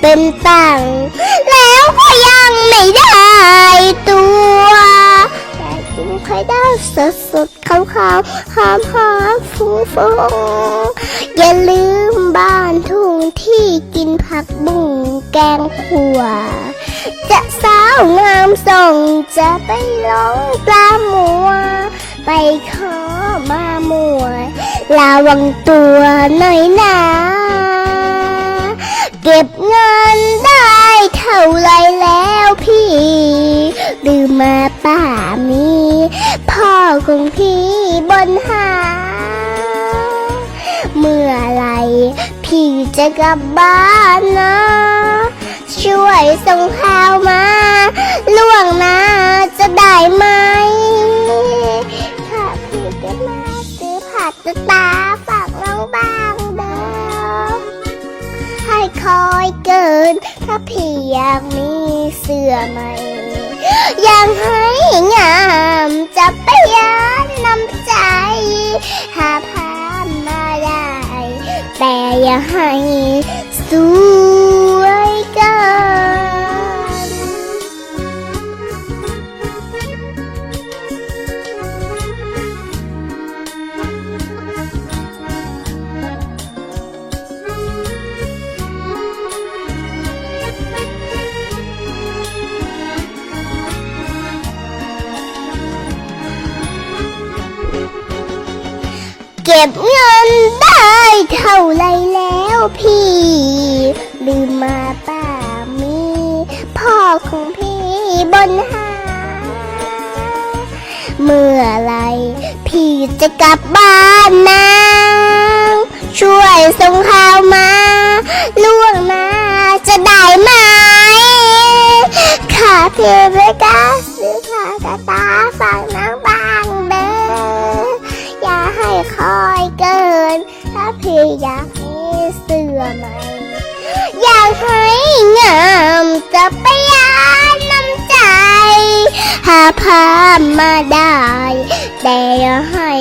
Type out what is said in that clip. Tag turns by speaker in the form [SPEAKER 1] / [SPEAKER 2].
[SPEAKER 1] เป็นตังแล้วก็ยังไม่ได้ตัวแต่กินไข่ดาวสดสดขาวขาวหอมหอมฟูฟงอย่าลืมบ้านทุ่งที่กินผักบุ้งแกงขัวจะสาวงามส่งจะไปลองปลาหมัว ไปขอมาหมวยระวังตัวหน่อยนะ เก็บเงินได้เท่าไรแล้วพี่ลืมมาป่ามี พ่อของพี่บนหา เมื่อไรพี่จะกลับบ้านนะ ช่วยส่งข่าวมาล่วงหน้าจะได้ไหม ถ้าพี่จะมาซื้อผัดจะตาฝ อยเกิน ถ้าพี่อยากมีเสื้อใหม่อยากให้งามจะไปยันน้ำใจ หาพานมาได้ แต่อย่าให้สู ก็บเงินได้เท่าไรแล้วพี่ ลืมมาป้ามี พ่อของพี่บนหา เมื่อไรพี่จะกลับบ้านนะช่วยส่งข่าวมาล่วงหน้าจะได้ไหมข้าพียงไม่กล้าซื้อผ้ากระตา สื้อใหม่ อยากให้งามจะไปยานน้ำใจ หาภาพมาได้ แต่ให้